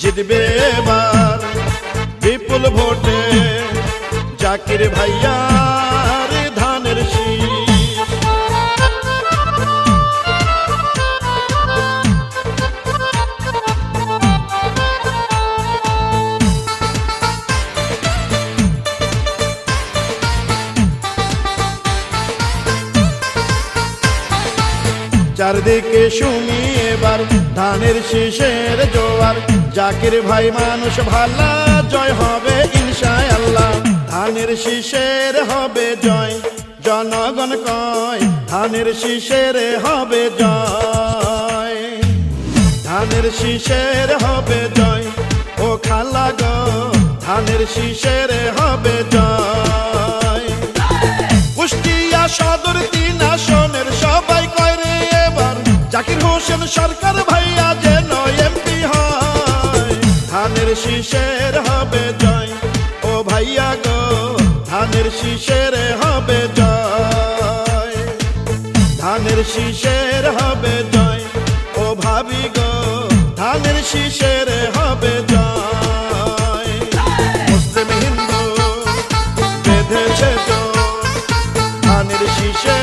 জিতবে এবার বিপুল ভোটে জাকির ভাইয়ার চারদিকে শুনি এবার, ধানের শীষের জোয়ার। জাকির ভাই মানুষ ভালা, জয় হবে ইনশায় আল্লাহ ধানের শীষের হবে জয়, জনগণ কয়, ধানের শীষের হবে জয়। ধানের শীষের হবে জয়, ও খালা গো, ধানের শীষের হবে জয়। হোসেন সরকার ভাইয়া যেন এমপি হয়। ধানের শীষের হবে জয়। ও ভাইয়া গো, ধানের শীষের হবে জয়। ধানের শীষের হবে জয়। ও ভাবি গো, ধানের শীষের হবে জয়। মুসলিম হিন্দু বেঁধেছে জোর ধানের শীষে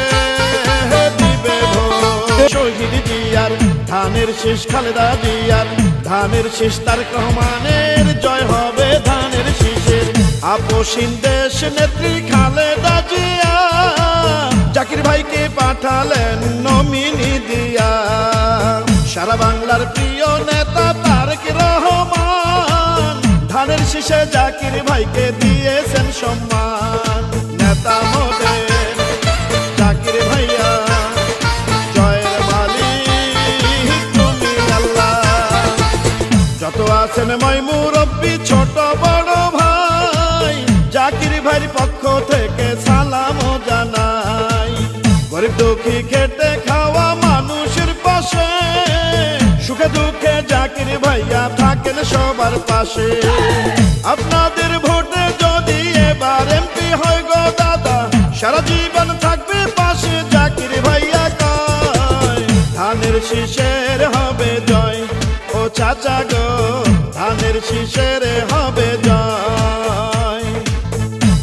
ধানের শীষ খালেদা জিয়ার। ধানের শীষ তার রহমানের। জয় হবে ধানের শীষের। আপোষীন দেশ নেত্রী খালেদা জিয়া। জাকির ভাইকে পাঠালেন নমিনি দিয়া। সারা বাংলার প্রিয় নেতা তারেক রহমান। ধানের শীষে জাকির ভাইকে দিয়েছেন সম্মান। যত আছেন মই মুরব্বী, ছোট, বড় ভাই, জাকির ভাইয়ের পক্ষ থেকে সালাম জানাই। গরিব দুঃখী খেটে খাওয়া মানুষের পাশে, সুখে দুঃখে জাকির ভাইয়া থাকেন সবার পাশে। আপনাদের ভোটে যদি এবার এমপি হয় গো দাদা, সারা জীবন থাকবে পাশে জাকির ভাইয়া কয়। ধানের শীষের ও চাচা গো ধানের শীষের হবে জয়।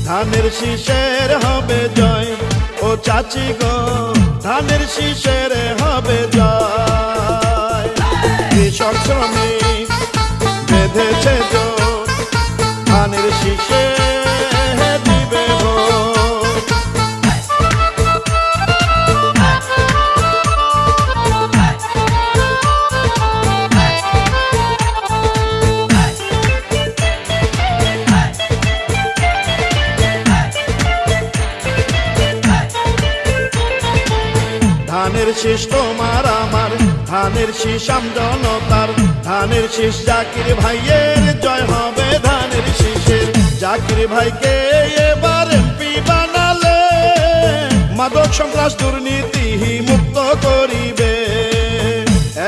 ধানের শীষের হবে জয়, ও চাচি গো, ধানের শীষের হবে জয়। কৃষক শ্রমিক বেঁধেছে জোর। ধানের শীষ তোমার আমার, ধানের শীষ জনতার। ধানের শীষ জাকির ভাইয়ের, জয় হবে ধানের শীষের। জাকির ভাইকে এবার বানালে, মাদক সন্ত্রাস দুর্নীতি মুক্ত করিবে।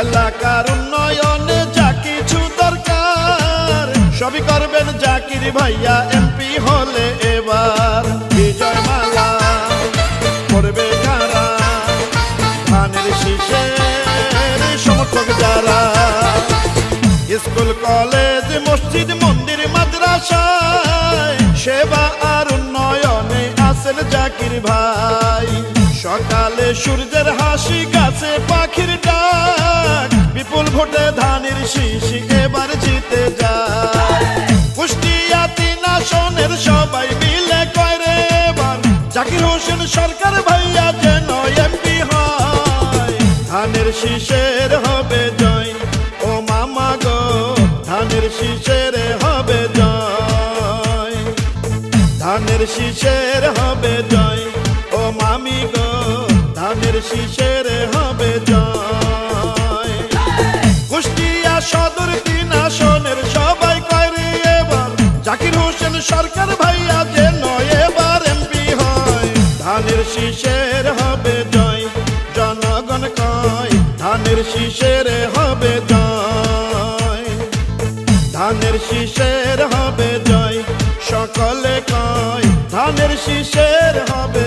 এলাকার উন্নয়নে যা কিছু দরকার, সবই করবেন জাকির ভাইয়া স্কুল, কলেজ, মসজিদ, মন্দির, মাদ্রাসায় সেবা আর উন্নয়নে আসেন জাকির ভাই। সকালে সূর্যের হাসি, গাছে পাখির ডাক, বিপুল ভোটে ধানের শীষ এবার জিতে যায়। কুষ্টিয়া তিন আসনের সবাই মিলে কয় রে এবার। জাকির হোসেন সরকার ভাইয়া যেন এমপি হয়। ধানের শীষের হবে শীষের হবে জয়। ধানের শীষের হবে জয়। ও মামি গো, ধানের শীষের হবে জয়। কুষ্টিয়া সদর তিন আসনের সবাই করে এবার। জাকির হোসেন সরকার ভাইয়া যেন এবার এমপি হয়। ধানের শীষের হবে জয়। জনগণ কয়, ধানের শীষের হবে জয়। ধানের শিষের হবে জয়। সকলে কয় ধানের শিষের হবে